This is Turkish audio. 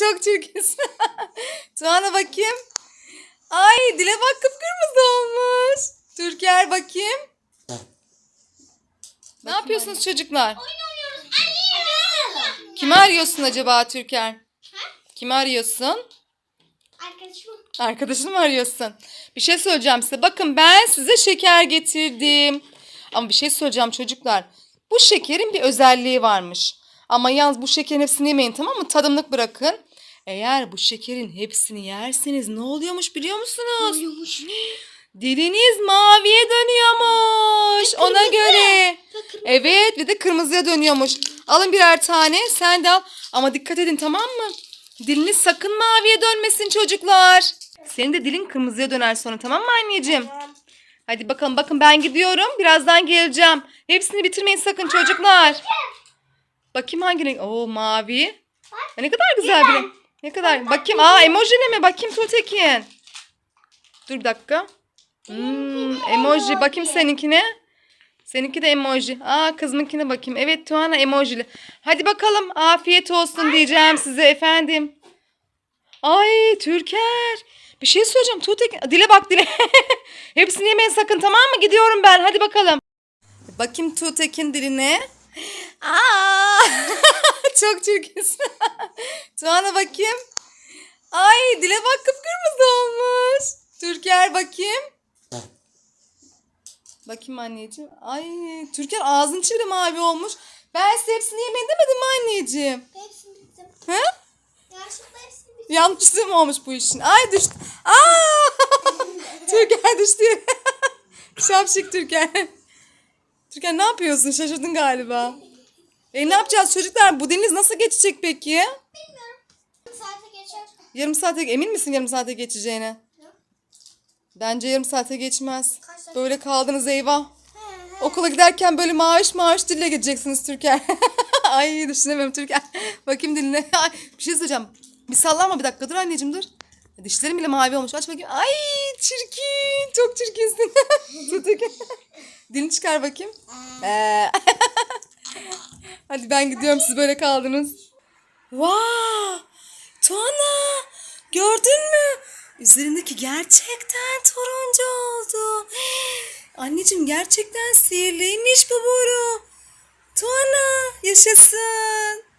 Çok çirkinsin. Tuana bakayım. Ay dile bak kıpkırmızı olmuş. Türker bakayım. Ne yapıyorsunuz çocuklar? Kimi arıyorsun acaba Türker? Kimi arıyorsun? Arkadaşım. Arkadaşını mı arıyorsun? Bir şey söyleyeceğim size. Bakın ben size şeker getirdim. Ama bir şey söyleyeceğim çocuklar. Bu şekerin bir özelliği varmış. Ama yalnız bu şekerin hepsini yemeyin tamam mı? Tadımlık bırakın. Eğer bu şekerin hepsini yerseniz ne oluyormuş biliyor musunuz? Uyumuş. Diliniz maviye dönüyormuş. Ona göre. Evet bir de kırmızıya dönüyormuş. Alın birer tane sen de al. Ama dikkat edin tamam mı? Diliniz sakın maviye dönmesin çocuklar. Senin de dilin kırmızıya döner sonra tamam mı anneciğim? Hadi bakalım bakın ben gidiyorum. Birazdan geleceğim. Hepsini bitirmeyin sakın çocuklar. Bakayım hangi renk? Oo mavi. Ya ne kadar güzel bir renk. Ne kadar? Bakayım. Aa emoji ne mi? Bakayım Tuğtekin. Dur bir dakika. Hmm, emoji. Bakayım seninkine. Seninki de emoji. Aa kızımınkine bakayım. Evet Tuana emojili. Hadi bakalım afiyet olsun diyeceğim size efendim. Ay Türker. Bir şey söyleyeceğim. Tuğtekin. Dile bak dile. Hepsini yemeyin sakın tamam mı? Gidiyorum ben. Hadi bakalım. Bakayım Tuğtekin diline. Çok çirkinsin. Tuana bakayım. Ay dile bak kıpkırmızı olmuş. Türker bakayım. Bakayım anneciğim. Ay Türker ağzın içi bile mavi olmuş. Ben size hepsini yemeyin demedim mi anneciğim? Hepsini bittim. He? Yanlışlıkla hepsini bittim. Yanlışlığı mı olmuş bu işin? Ay düştü. Aa! Türker düştü. Şapşik Türker. Türker ne yapıyorsun? Şaşırdın galiba. E ne yapacağız çocuklar? Bu deniz nasıl geçecek peki? Bilmiyorum. Saate geçer. Yarım saate emin misin yarım saate geçeceğine? Bence yarım saate geçmez. Kaç saat? Böyle kaldınız eyvah. He he. Okula giderken böyle maaş maaş dille gideceksiniz Türker. Ay düşünemiyorum Türker. Bakayım diline. Ay, bir şey söyleyeceğim. Bir sallanma bir dakika dur anneciğim dur. Dişlerim bile mavi olmuş. Aç bakayım. Ay çirkin. Çok çirkinsin. Dilini çıkar bakayım. Ee. Hadi ben gidiyorum siz böyle kaldınız. Wow! Tuana! Gördün mü? Üzerindeki gerçekten turuncu oldu. Anneciğim gerçekten sihirliymiş bu boru. Tuana yaşasın.